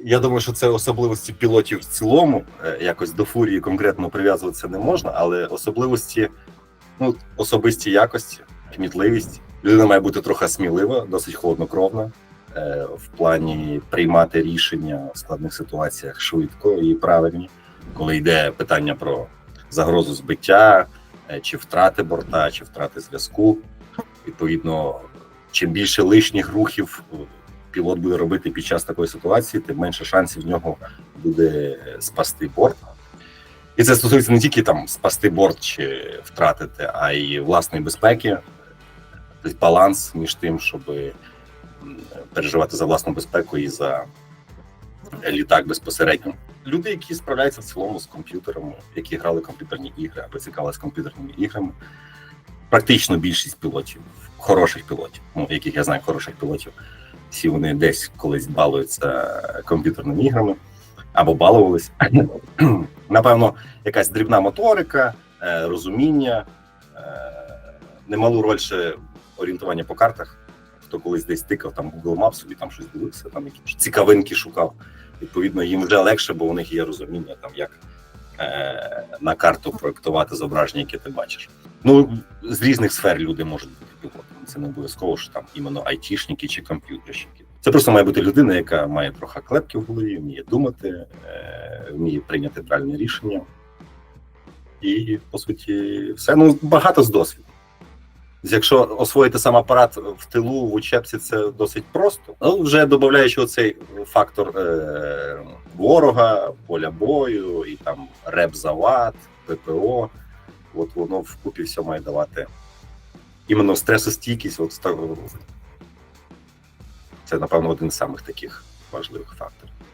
Я думаю, що це особливості пілотів в цілому. Е, Якось до фурії конкретно прив'язуватися не можна, але особливості, ну, особисті якості, кмітливість. Людина має бути трохи смілива, досить холоднокровна е, в плані приймати рішення в складних ситуаціях швидко і правильні, коли йде питання про загрозу збиття, е, чи втрати борта, чи втрати зв'язку. Відповідно, чим більше лишніх рухів пілот буде робити під час такої ситуації, тим менше шансів в нього буде спасти борт. І це стосується не тільки там спасти борт чи втратити, а й власної безпеки, тобто баланс між тим, щоб переживати за власну безпеку і за літак безпосередньо. Люди, які справляються в цілому з комп'ютерами, які грали комп'ютерні ігри або цікавилися комп'ютерними іграми, практично більшість пілотів, хороших пілотів, ну яких я знаю, хороших пілотів, всі вони десь колись балуються комп'ютерними іграми або балувались. Напевно, якась дрібна моторика, е, розуміння, е, немалу роль ще орієнтування по картах. Хто колись десь тикав там Google Maps і там щось дивився, там якісь цікавинки шукав. Відповідно, їм вже легше, бо у них є розуміння, там як е, на карту проектувати зображення, яке ти бачиш. Ну з різних сфер люди можуть бути. Це не обов'язково, що там іменно айтішники чи комп'ютерщики. Це просто має бути людина, яка має трохи клепки в голові, вміє думати, е, вміє прийняти правильне рішення. І по суті, все ну багато з досвіду. Якщо освоїти сам апарат в тилу в учебці, це досить просто. Ну, вже додаючи оцей фактор е- ворога, поля бою і там реп-завад, ППО, от воно вкупі все має давати іменно стресостійкість. От, це, напевно, один з самих таких важливих факторів.